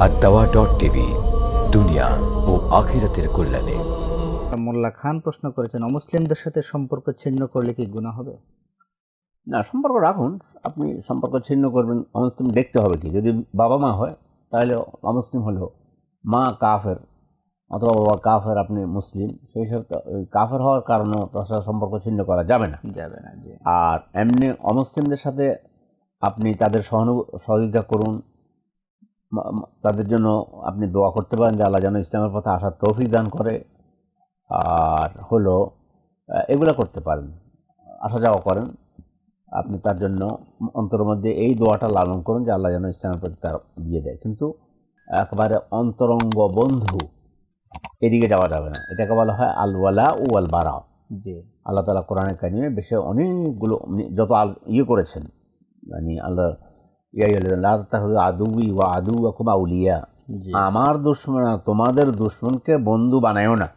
আদাওয়া dot TV দুনিয়া ও আখিরাতের কল্যাণে। মোল্লা খান প্রশ্ন করেছেন অমুসলিমদের সাথে সম্পর্ক ছিন্ন করলে কি গুনাহ হবে? না সম্পর্ক রাখুন আপনি সম্পর্ক ছিন্ন করবেন অমুসলিম দেখতে হবে কি? যদি বাবা মা হয় তাহলে অমুসলিম হলেও মা কাফের অথবা বাবা কাফের আপনি মুসলিম সেই সব তো- ওই কাফের হওয়ার কারণে তার সাথে সম্পর্ক ছিন্ন করা যাবে না। যাবে না আর এমনি অমুসলিমদের সাথে আপনি তাদের সহানু সহযোগিতা করুন। তাদের জন্য আপনি দোয়া করতে পারেন যে আল্লাহ যেন ইসলামের পথে আসার তৌফিক দান করে। আর হলো এগুলো করতে পারেন। আসা যাওয়া করেন। আপনি তার জন্য অন্তরের মধ্যে এই দোয়াটা লালন করুন যে আল্লাহ যেন ইসলামের প্রতি তার দিয়ে দেয়। কিন্তু একেবারে অন্তরঙ্গ বন্ধু এদিকে যাওয়া যাবে না। এটাকে বলা হয় আলওয়ালা ও আল বারা জি। আল্লাহ তালা কোরআনের কাহিনী বেশি অনেকগুলো যত আল ইয়ে করেছেন মানে আল্লাহ আদুই ওয়া আদু খুব আউলিয়া আমার দুশ্মন তোমাদের দুশ্মনকে বন্ধু বানায়ও না।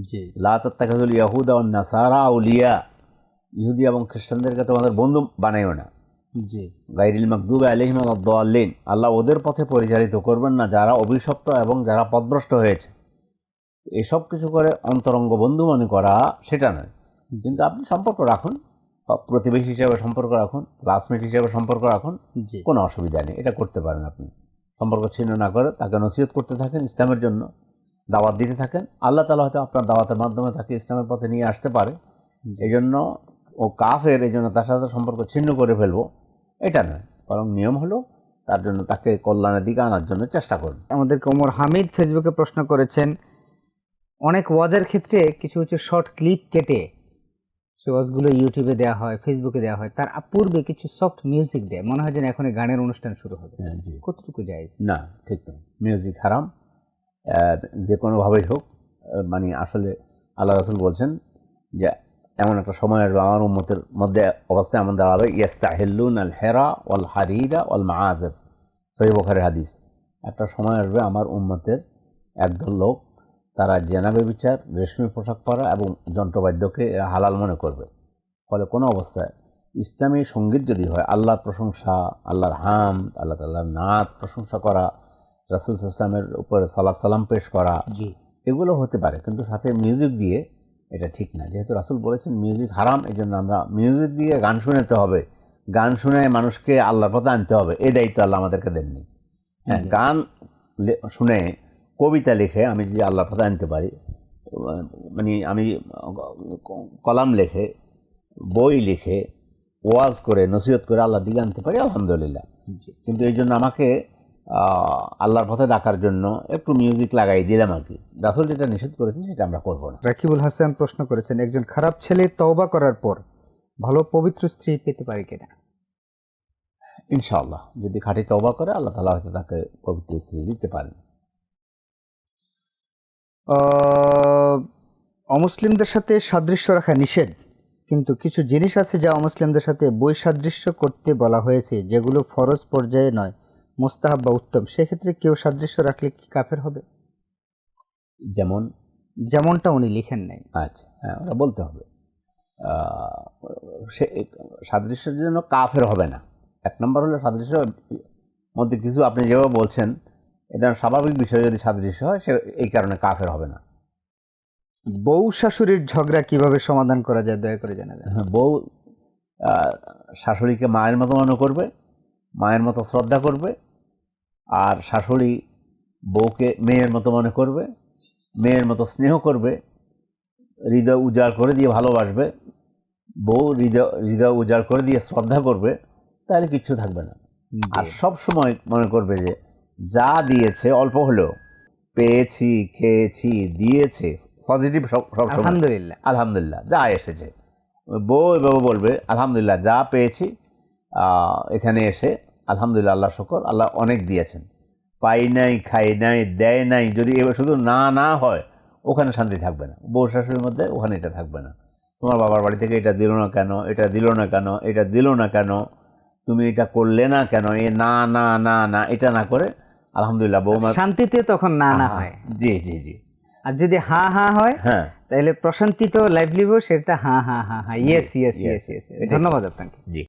জি। লাতাহুল ইয়াহুদা ও নাসারা আউলিয়া ইহুদি এবং খ্রিস্টানদেরকে তোমাদের বন্ধু বানায়ও না। জি। গাইরিল মকদুব আলহিম আল্লাহ আল্লাহ ওদের পথে পরিচালিত করবেন না যারা অভিশপ্ত এবং যারা পদভ্রষ্ট হয়েছে। এসব কিছু করে অন্তরঙ্গ বন্ধু মনে করা সেটা নয়। কিন্তু আপনি সম্পর্ক রাখুন। প্রতিবেশী হিসাবে সম্পর্ক রাখুন ক্লাসমেট হিসাবে সম্পর্ক রাখুন কোনো অসুবিধা নেই এটা করতে পারেন আপনি। সম্পর্ক ছিন্ন না করে তাকে নসিহত করতে থাকেন ইসলামের জন্য দাওয়াত দিতে থাকেন। আল্লাহ তালা হয়তো আপনার দাওয়াতের মাধ্যমে তাকে ইসলামের পথে নিয়ে আসতে পারে। এই জন্য ও কাফের এই জন্য তার সাথে সম্পর্ক ছিন্ন করে ফেলব এটা নয়। বরং নিয়ম হলো তার জন্য তাকে কল্যাণের দিকে আনার জন্য চেষ্টা করুন। আমাদের কোমর হামিদ ফেসবুকে প্রশ্ন করেছেন অনেক ওয়াজের ক্ষেত্রে কিছু কিছু শর্ট ক্লিপ কেটে সে ওয়াজগুলো ইউটিউবে দেওয়া হয় ফেসবুকে দেওয়া হয় তার পূর্বে কিছু সফট মিউজিক দেয়। মনে হয় যেন এখন গানের অনুষ্ঠান শুরু হবে। হ্যাঁ কতটুকু যায় না ঠিক নয় মিউজিক হারাম। যে কোনোভাবেই হোক মানে আসলে আল্লাহ রসুল বলছেন যে এমন একটা সময় আসবে আমার উন্মতের মধ্যে অবস্থা এমন দাঁড়াবে ইয়াস্তাহিল্লুন আল হেরা অল হারিরা অল মাহাজের সহি বখারের হাদিস। একটা সময় আসবে আমার উম্মতের একদল লোক তারা জেনাবে বিচার রেশমি পোশাক পরা এবং যন্ত্রবাদ্যকে এরা হালাল মনে করবে। ফলে কোনো অবস্থায় ইসলামী সংগীত যদি হয় আল্লাহর প্রশংসা আল্লাহর হাম আল্লাহ তাল্লাহর নাথ প্রশংসা করা রাসুল ইসলামের উপরে সালাম সালাম পেশ করা জি। এগুলো হতে পারে। কিন্তু সাথে মিউজিক দিয়ে এটা ঠিক না। যেহেতু রাসুল বলেছেন মিউজিক হারাম এই জন্য আমরা মিউজিক দিয়ে গান শুনাতে হবে। গান শুনে মানুষকে আল্লাহর পথে আনতে হবে। এই দায়িত্ব আল্লাহ আমাদেরকে দেননি। হ্যাঁ গান শুনে কবিতা লিখে আমি যদি আল্লাহ পথে আনতে পারি মানে আমি কলাম লেখে বই লিখে ওয়াজ করে নসিহত করে আল্লাহ দিকে আনতে পারি আলহামদুলিল্লাহ। কিন্তু এই জন্য আমাকে আল্লাহর পথে ডাকার জন্য একটু মিউজিক লাগাই দিলাম আর কি। রাসুল যেটা নিষেধ করেছেন সেটা আমরা করব না। রাকিবুল হাসান প্রশ্ন করেছেন একজন খারাপ ছেলে তওবা করার পর ভালো পবিত্র স্ত্রী পেতে পারে কিনা? ইনশাআল্লাহ যদি খাঁটি তওবা করে আল্লাহ তালা হয়তো তাকে পবিত্র স্ত্রী দিতে পারেন। অমুসলিমদের সাথে সাদৃশ্য রাখা নিষেধ কিন্তু কিছু জিনিস আছে যা অমুসলিমদের সাথে বৈসাদৃশ্য করতে বলা হয়েছে যেগুলো ফরজ পর্যায়ে নয় মোস্তাহাব বা উত্তম। সেক্ষেত্রে কেউ সাদৃশ্য রাখলে কি কাফের হবে? যেমন? যেমনটা উনি লিখেন নাই। আচ্ছা হ্যাঁ ওটা বলতে হবে। সে সাদৃশ্যের জন্য কাফের হবে না। এক নম্বর হলো সাদৃশ্য মধ্যে কিছু আপনি যেভাবে বলছেন এটা স্বাভাবিক বিষয় যদি সাদৃশ্য হয় সে এই কারণে কাফের হবে না। বউ শাশুড়ির ঝগড়া কীভাবে সমাধান করা যায় দয়া করে জানাবেন হ্যাঁ, বউ শাশুড়িকে মায়ের মতো মনে করবে মায়ের মতো শ্রদ্ধা করবে আর শাশুড়ি বউকে মেয়ের মতো মনে করবে মেয়ের মতো স্নেহ করবে হৃদয় উজাড় করে দিয়ে ভালোবাসবে বউ হৃদয় হৃদয় উজাড় করে দিয়ে শ্রদ্ধা করবে তাহলে কিচ্ছু থাকবে না। আর সব সময় মনে করবে যে যা দিয়েছে অল্প হলেও। পেয়েছি খেয়েছি দিয়েছে। পজিটিভ সব সব আলহামদুলিল্লাহ। আলহামদুলিল্লাহ যা এসেছে। বউ এভাবে বলবে আলহামদুলিল্লাহ যা পেয়েছি এখানে এসে আলহামদুলিল্লাহ আল্লাহ শকর আল্লাহ অনেক দিয়েছেন। পাই নাই খাই নাই দেয় নাই যদি এবার শুধু না না হয় ওখানে শান্তি থাকবে না। বউ শাশুড়ির মধ্যে ওখানে এটা থাকবে না। তোমার বাবার বাড়ি থেকে এটা দিল না কেন এটা দিল না কেন এটা দিল না কেন তুমি এটা করলে না কেন এ না না না না এটা না করে আলহামদুলিল্লাহ বৌমা শান্তিতে তখন না না হয়। জি জি জি। আর যদি হা হা হয় হ্যাঁ। তাহলে প্রশান্তিত লাইভলিহুড সেটা হা হা হা হা। ইয়েস ইয়েস ইয়েস ইয়েস ধন্যবাদ আপনাকে। জি।